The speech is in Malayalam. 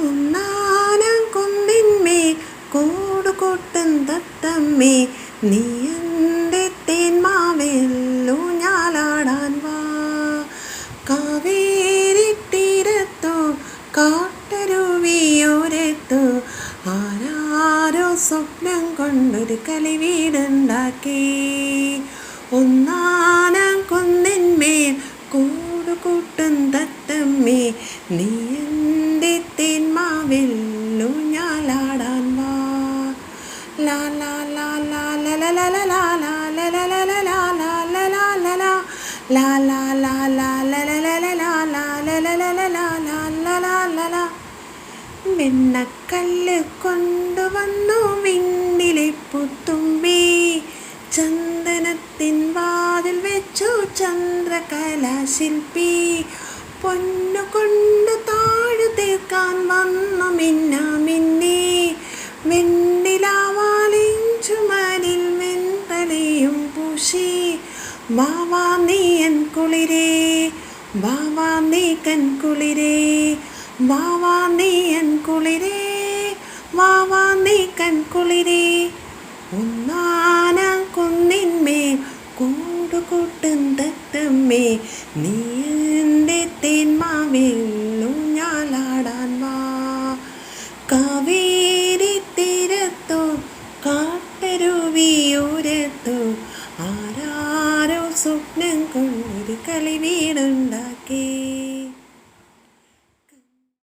ഒന്നാനം കുന്നിന്മേൽ കൂടുകൂട്ടും തത്തമ്മേ. നീ എന്റെ തേന്മാവിൽ ഞാലാടാൻ വാ. കാവേരി തീരത്തോ കാട്ടരുവിയോരത്തോ ആരാരോ സ്വപ്നം കൊണ്ടൊരു കലി വീടുണ്ടാക്കി. ഒന്നാനം കുന്നിന്മേൽ കൂടുകൂട്ടും തത്തമ്മേ. നീ തേന്മാവിൽ ആടാൻ വാ ലാ ലാ ലാ ലാ ല ല ല ല ലാ ലാ ല ല ല ല ലാ ലാ ല ലാ ല ലാ ലാ ലാ ലാ ലാ ല ല ല ല ലാ ലാ ല വെണ്ണക്കല്ല് കൊണ്ടുവന്നു വിണ്ണിലെ പുത്തുമ്പി ചന്ദനത്തിൻ വാതിൽ വെച്ചു ചന്ദ്രകലാശില്പി പൊന്നു കൊണ്ടു താഴു തീർക്കാൻ വന്നു മിന്നി വാവാ നീയൻ കുളിരേ വാവാ നീക്കൻ കുളിരേ വാവാ നീയൻ കുളിരേ വാവാ നീക്കൻ കുളിരേ. ഒന്നാന കുന്നിന്മേ കൂടുകൂട്ടും തത്തമ്മേ നീ എന്റെ തേന്മാവിൽ ഞാലാടാൻ വാ. കാവേരി തീരത്തോ കാട്ടരുവിയൂരത്തോ സ്വപ്നം കൊണ്ടൊരു കളി വീടുണ്ടാക്കി.